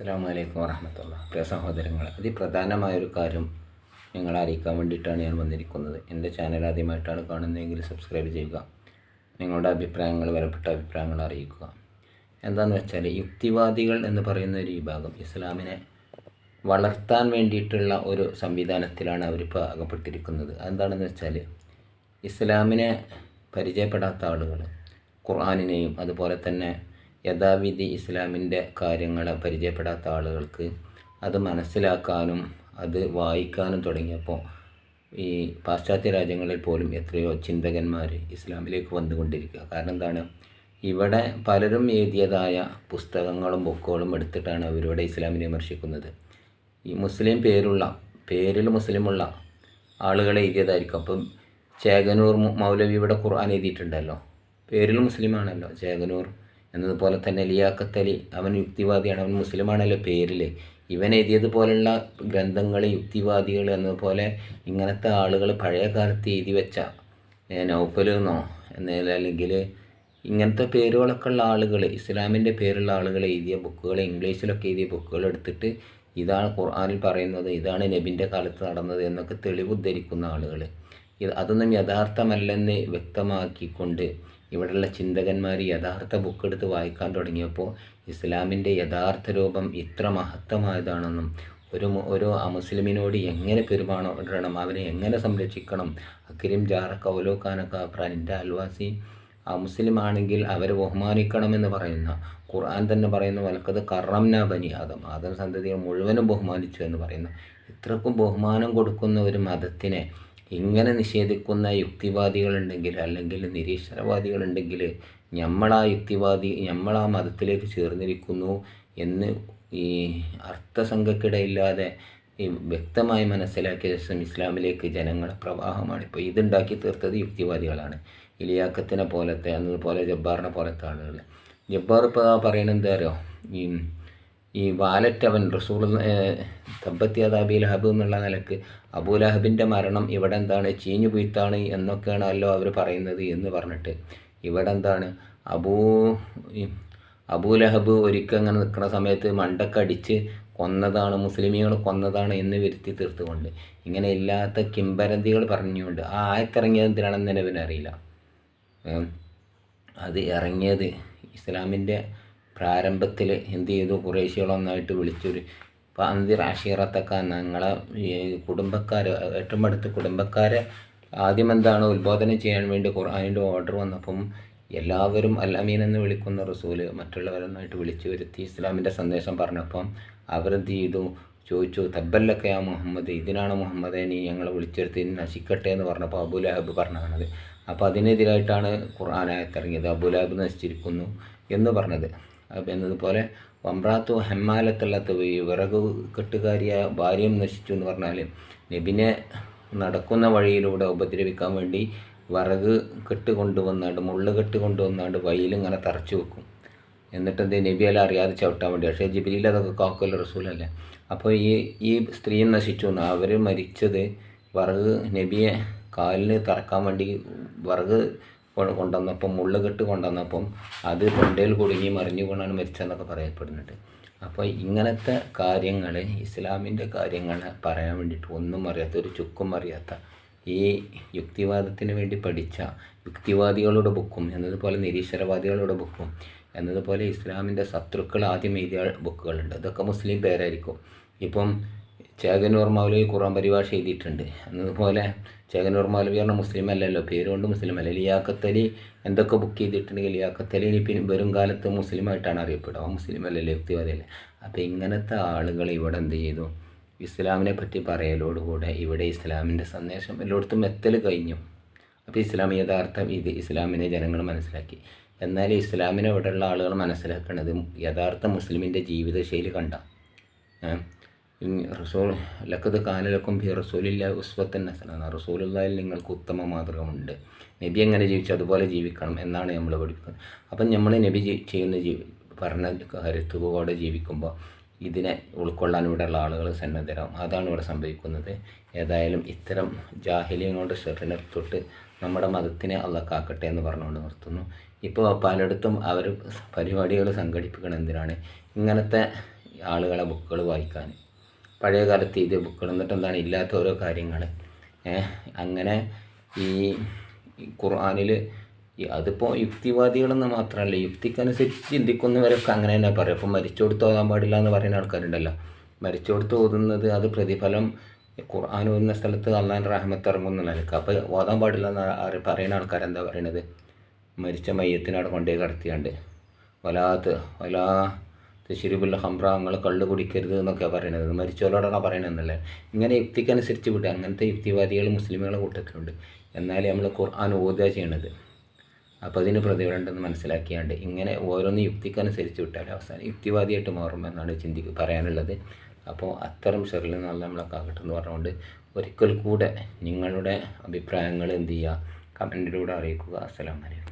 അസ്സാം വലൈക്കും പ്രിയ സഹോദരങ്ങൾ അതിപ്രധാനമായൊരു കാര്യം നിങ്ങളെ അറിയിക്കാൻ വേണ്ടിയിട്ടാണ് ഞാൻ വന്നിരിക്കുന്നത്. എന്റെ ചാനൽ ആദ്യമായിട്ടാണ് കാണുന്നതെങ്കിൽ സബ്സ്ക്രൈബ് ചെയ്യുക. നിങ്ങളുടെ അഭിപ്രായങ്ങൾ വിലപ്പെട്ട അഭിപ്രായങ്ങൾ അറിയിക്കുക. എന്താണെന്ന് വെച്ചാൽ യുക്തിവാദികൾ എന്ന് പറയുന്ന ഒരു വിഭാഗം ഇസ്ലാമിനെ വളർത്താൻ വേണ്ടിയിട്ടുള്ള ഒരു സംവിധാനത്തിലാണ് അവരിപ്പോൾ അകപ്പെട്ടിരിക്കുന്നത്. അതെന്താണെന്ന് വെച്ചാൽ ഇസ്ലാമിനെ പരിചയപ്പെടാത്ത ആളുകൾ ഖുർആാനിനെയും അതുപോലെ തന്നെ യഥാവിധി ഇസ്ലാമിന്റെ കാര്യങ്ങളെ പരിചയപ്പെടാത്ത ആളുകൾക്ക് അത് മനസ്സിലാക്കാനും അത് വായിക്കാനും തുടങ്ങിയപ്പോൾ ഈ പാശ്ചാത്യ രാജ്യങ്ങളിൽ പോലും എത്രയോ ചിന്തകന്മാർ ഇസ്ലാമിലേക്ക് വന്നുകൊണ്ടിരിക്കുക. കാരണം എന്താണ്? ഇവിടെ പലരും എഴുതിയതായ പുസ്തകങ്ങളും ബുക്കുകളും എടുത്തിട്ടാണ് അവരിവിടെ ഇസ്ലാമിനെ വിമർശിക്കുന്നത്. ഈ മുസ്ലിം പേരുള്ള പേരിൽ മുസ്ലിമുള്ള ആളുകളെ എഴുതിയതായിരിക്കും. അപ്പം ചേകനൂർ ഇവിടെ ഖുർആൻ എഴുതിയിട്ടുണ്ടല്ലോ. പേരിൽ മുസ്ലിമാണല്ലോ. ചേകനൂർ എന്നതുപോലെ തന്നെ ലിയാഖത്തലി അവൻ യുക്തിവാദിയാണ് അവൻ മുസ്ലിമാണല്ലോ പേരിൽ ഇവൻ എഴുതിയതുപോലുള്ള ഗ്രന്ഥങ്ങൾ യുക്തിവാദികൾ എന്നതുപോലെ ഇങ്ങനത്തെ ആളുകൾ പഴയ കാലത്ത് എഴുതി വെച്ച നൗഫലെന്നോ അല്ലെങ്കിൽ ഇങ്ങനത്തെ പേരുകളൊക്കെ ഉള്ള ആളുകൾ ഇസ്ലാമിന്റെ പേരുള്ള ആളുകൾ എഴുതിയ ബുക്കുകൾ ഇംഗ്ലീഷിലൊക്കെ എഴുതിയ ബുക്കുകൾ എടുത്തിട്ട് ഇതാണ് ഖുർആാനിൽ പറയുന്നത് ഇതാണ് നബിന്റെ കാലത്ത് നടന്നത് എന്നൊക്കെ തെളിവ് ഉദ്ധരിക്കുന്ന ആളുകൾ അതൊന്നും യഥാർത്ഥമല്ലെന്ന് വ്യക്തമാക്കിക്കൊണ്ട് ഇവിടെയുള്ള ചിന്തകന്മാർ യഥാർത്ഥ ബുക്ക് എടുത്ത് വായിക്കാൻ തുടങ്ങിയപ്പോൾ ഇസ്ലാമിന്റെ യഥാർത്ഥ രൂപം ഇത്ര മഹത്തമായതാണെന്നും ഒരു ഒരു അമുസ്ലിമിനോട് എങ്ങനെ പെരുമാറണം അവനെ എങ്ങനെ സംരക്ഷിക്കണം? ജാറ കൗലോ അപ്രാൻ എന്റെ അൽവാസി ആ മുസ്ലിം ആണെങ്കിൽ അവരെ ബഹുമാനിക്കണമെന്ന് പറയുന്ന ഖുർആൻ തന്നെ പറയുന്ന വലക്കത് കറംന ബനി ആദം ആദം സന്തതിയെ മുഴുവനും ബഹുമാനിച്ചു എന്ന് പറയുന്ന ഇത്രക്കും ബഹുമാനം കൊടുക്കുന്ന ഒരു മതത്തിനെ ഇങ്ങനെ നിഷേധിക്കുന്ന യുക്തിവാദികളുണ്ടെങ്കിൽ അല്ലെങ്കിൽ നിരീശ്വരവാദികളുണ്ടെങ്കിൽ നമ്മളാ യുക്തിവാദി നമ്മളാ മതത്തിലേക്ക് ചേർന്നിരിക്കുന്നു എന്ന് ഈ അർത്ഥസംഘക്കിടയില്ലാതെ ഈ വ്യക്തമായി മനസ്സിലാക്കിയ ശേഷം ഇസ്ലാമിലേക്ക് ജനങ്ങളെ പ്രവാഹമാണ്. ഇപ്പോൾ ഇതുണ്ടാക്കി തീർത്തത് യുക്തിവാദികളാണ്. ഇലിയാക്കത്തിനെ പോലത്തെ അതുപോലെ ജബ്ബാറിനെ പോലത്തെ ആളുകൾ ജബ്ബാർ ഇപ്പോൾ പറയണെന്താ അറിയോ? ഈ ഈ വാലറ്റ് അവൻ റസൂൾ തബ്ബത്തിയത് അബി ലഹബ് എന്നുള്ള നിലയ്ക്ക് അബൂലഹബിന്റെ മരണം ഇവിടെ എന്താണ് ചീഞ്ഞു പൊയ്ത്താണ് എന്നൊക്കെയാണല്ലോ അവർ പറയുന്നത് എന്ന് പറഞ്ഞിട്ട്. ഇവിടെ എന്താണ് അബൂ അബൂലഹബ് അബൂ ലഹബ് ഒരിക്കൽ അങ്ങനെ നിൽക്കുന്ന സമയത്ത് മണ്ടക്കടിച്ച് കൊന്നതാണ് മുസ്ലിമീങ്ങൾ കൊന്നതാണ് എന്ന് വരുത്തി തീർത്തുകൊണ്ട്. ഇങ്ങനെ ഇല്ലാത്ത കിംബരന്തികൾ പറഞ്ഞുകൊണ്ട്. ആ ആയത്തിറങ്ങിയത് എന്തിനാണെന്ന് തന്നെ അറിയില്ല അത് ഇറങ്ങിയത് ഇസ്ലാമിന്റെ പ്രാരംഭത്തിൽ എന്ത് ചെയ്തു കുറേശ്ശികളൊന്നായിട്ട് വിളിച്ചൊരു പാന്തിർ അഷീറത്തൊക്കെ ഞങ്ങളെ കുടുംബക്കാർ ഏറ്റവും അടുത്ത കുടുംബക്കാരെ ആദ്യം എന്താണ് ഉത്ബോധനം ചെയ്യാൻ വേണ്ടി ഖുർആാനിന്റെ ഓർഡർ വന്നപ്പം എല്ലാവരും അല്ലാമീൻ എന്ന് വിളിക്കുന്ന റസൂൽ മറ്റുള്ളവരൊന്നായിട്ട് വിളിച്ചു വരുത്തി ഇസ്ലാമിന്റെ സന്ദേശം പറഞ്ഞപ്പം അവരെന്ത് ചെയ്തു? ചോദിച്ചു തബ്ബല്ലൊക്കെ ആ മുഹമ്മദ് ഇതിനാണ് മുഹമ്മദ് നീ ഞങ്ങളെ വിളിച്ചെടുത്ത് ഇനി നശിക്കട്ടെ എന്ന് പറഞ്ഞപ്പോൾ അബുലഹബ് പറഞ്ഞത് അപ്പോൾ അതിനെതിരായിട്ടാണ് ഖുർആാനായത്തിറങ്ങിയത് അബുലഹബ് നശിച്ചിരിക്കുന്നു എന്ന് പറഞ്ഞത്. എന്നതുപോലെ വമ്രാത്തു ഹെമ്മാലത്തുള്ള ഈ വിറക് കെട്ടുകാരിയായ ഭാര്യയും നശിച്ചു എന്ന് പറഞ്ഞാൽ നബിനെ നടക്കുന്ന വഴിയിലൂടെ ഉപദ്രവിക്കാൻ വേണ്ടി വിറക് കെട്ട് കൊണ്ടുവന്നാണ്ട് മുള്ള് കെട്ട് കൊണ്ടുവന്നാണ്ട് വയലിങ്ങനെ തറച്ചു വെക്കും. എന്നിട്ട് എന്ത് നബി അല്ല അറിയാതെ ചവിട്ടാൻ വേണ്ടി പക്ഷേ ജിബിലിയിൽ അതൊക്കെ കാക്കല്ല റസൂലല്ലേ? അപ്പോൾ ഈ ഈ സ്ത്രീയും നശിച്ചു എന്ന് അവർ മരിച്ചത് വിറക് നബിയെ കാലിന് തറക്കാൻ വേണ്ടി വിറക് കൊണ്ടുവന്നപ്പം മുള്ള് കെട്ട് കൊണ്ടുവന്നപ്പം അത് തൊണ്ടയിൽ കുടുങ്ങി മറിഞ്ഞു കൊണ്ടാണ് മരിച്ചതെന്നൊക്കെ പറയപ്പെടുന്നുണ്ട്. അപ്പോൾ ഇങ്ങനത്തെ കാര്യങ്ങൾ ഇസ്ലാമിന്റെ കാര്യങ്ങൾ പറയാൻ വേണ്ടിയിട്ട് ഒന്നും അറിയാത്ത ഒരു ചുക്കും അറിയാത്ത ഈ യുക്തിവാദത്തിന് വേണ്ടി പഠിച്ച യുക്തിവാദികളുടെ ബുക്കും എന്നതുപോലെ നിരീശ്വരവാദികളുടെ ബുക്കും എന്നതുപോലെ ഇസ്ലാമിന്റെ ശത്രുക്കൾ ആദ്യം എഴുതിയ ബുക്കുകളുണ്ട്. ഇതൊക്കെ മുസ്ലിം പേരായിരിക്കും. ഇപ്പം ചേകനൂർ മൗലവി ഖുറാൻ പരിഭാഷ എഴുതിയിട്ടുണ്ട്. അതുപോലെ ചേകനൂർ മൗലവി പറഞ്ഞ മുസ്ലിം അല്ലല്ലോ പേരുകൊണ്ട് മുസ്ലിം അല്ല ലിയാക്കത്തലി എന്തൊക്കെ ബുക്ക് ചെയ്തിട്ടുണ്ടെങ്കിൽ ലിയാക്കത്തലി പിന്നെ വരും കാലത്ത് മുസ്ലിമായിട്ടാണ് അറിയപ്പെടുക. മുസ്ലിം അല്ലല്ലോ യുക്തിവാദിയല്ലേ. അപ്പോൾ ഇങ്ങനത്തെ ആളുകൾ ഇവിടെ എന്ത് ചെയ്തു? ഇസ്ലാമിനെ പറ്റി പറയലോടുകൂടെ ഇവിടെ ഇസ്ലാമിന്റെ സന്ദേശം എല്ലായിടത്തും എത്തൽ കഴിഞ്ഞു. അപ്പോൾ ഇസ്ലാം യഥാർത്ഥം ഇത് ഇസ്ലാമിനെ ജനങ്ങൾ മനസ്സിലാക്കി. എന്നാൽ ഇസ്ലാമിനെ ഇവിടെയുള്ള ആളുകൾ മനസ്സിലാക്കുന്നത് യഥാർത്ഥ മുസ്ലിമിന്റെ ജീവിതശൈലി കണ്ട. റസൂൽ ലക്കത് കാനലക്കും ബി റസൂലില്ല ഉസ്വത്തൻ നസലാണ് റസൂലുള്ളാഹിൽ നിങ്ങൾക്ക് ഉത്തമ മാതൃകമുണ്ട്. നബി എങ്ങനെ ജീവിച്ചു അതുപോലെ ജീവിക്കണം എന്നാണ് നമ്മൾ പഠിക്കുന്നത് അപ്പം നമ്മൾ നബി ചെയ്യുന്ന ജീവി പറഞ്ഞ കരുത്തുകോടെ ജീവിക്കുമ്പോൾ ഇതിനെ ഉൾക്കൊള്ളാൻ ഇവിടെയുള്ള ആളുകൾ സന്നദ്ധരാകും അതാണ് ഇവിടെ സംഭവിക്കുന്നത്. ഏതായാലും ഇത്തരം ജാഹിലിയങ്ങളുടെ ഷെറിനെ തൊട്ട് നമ്മുടെ മതത്തിനെ അള്ളക്കാക്കട്ടെ എന്ന് പറഞ്ഞുകൊണ്ട് നിർത്തുന്നു. ഇപ്പോൾ പലയിടത്തും അവർ പരിപാടികൾ സംഘടിപ്പിക്കണം എന്തിനാണ്? ഇങ്ങനത്തെ ആളുകളെ ബുക്കുകൾ വായിക്കാൻ. പഴയ കാലത്ത് ഇത് ബുക്കുകൾ എന്നിട്ട് എന്താണ് ഇല്ലാത്ത ഓരോ കാര്യങ്ങൾ അങ്ങനെ ഈ ഖുർആാനിൽ അതിപ്പോൾ യുക്തിവാദികളെന്ന് മാത്രമല്ല യുക്തിക്കനുസരിച്ച് ചിന്തിക്കുന്നവരൊക്കെ അങ്ങനെ തന്നെ പറയും അപ്പോൾ മരിച്ചോടുത്ത് ഓതാൻ പാടില്ല എന്ന് പറയുന്ന ആൾക്കാരുണ്ടല്ലോ. മരിച്ചോടുത്ത് ഓതുന്നത് അത് പ്രതിഫലം ഖുർആൻ ഓതുന്ന സ്ഥലത്ത് അള്ളാൻ റഹ്മത്ത് ഇറങ്ങുന്ന നിലയ്ക്ക്. അപ്പോൾ ഓതാൻ പാടില്ല എന്ന് പറയുന്ന ആൾക്കാരെന്താ പറയണത്? മരിച്ച മയ്യത്തിനവിടെ കൊണ്ടുപോയി കടത്തിയാണ്ട്. വലാത്ത് വലാ തശിരുബുല്ല ഹംറ നിങ്ങൾ കള്ള് കുടിക്കരുത് എന്നൊക്കെ പറയണത്. മരിച്ചവരോടാണ് പറയണമെന്നല്ലേ ഇങ്ങനെ യുക്തിക്കനുസരിച്ച് വിടുക. അങ്ങനത്തെ യുക്തിവാദികൾ മുസ്ലിമുകളെ കൂട്ടത്തിലുണ്ട് എന്നാലേ നമ്മൾ ഖുർആൻ ഓതുക ചെയ്യണത്. അപ്പോൾ അതിന് പ്രതിഫലം ഉണ്ടെന്ന് മനസ്സിലാക്കിയാണ്ട് ഇങ്ങനെ ഓരോന്ന് യുക്തിക്കനുസരിച്ച് വിട്ടാൽ അവസാനം യുക്തിവാദിയായിട്ട് മാറും എന്നാണ് ചിന്തി പറയാനുള്ളത്. അപ്പോൾ അത്തരം ഷെറിൽ നല്ല നമ്മളെ ആകട്ടെ എന്ന് പറഞ്ഞുകൊണ്ട് ഒരിക്കൽ കൂടെ നിങ്ങളുടെ അഭിപ്രായങ്ങൾ എന്ത് ചെയ്യുക? കമന്റിലൂടെ അറിയിക്കുക. അസ്സലാമലൈക്കും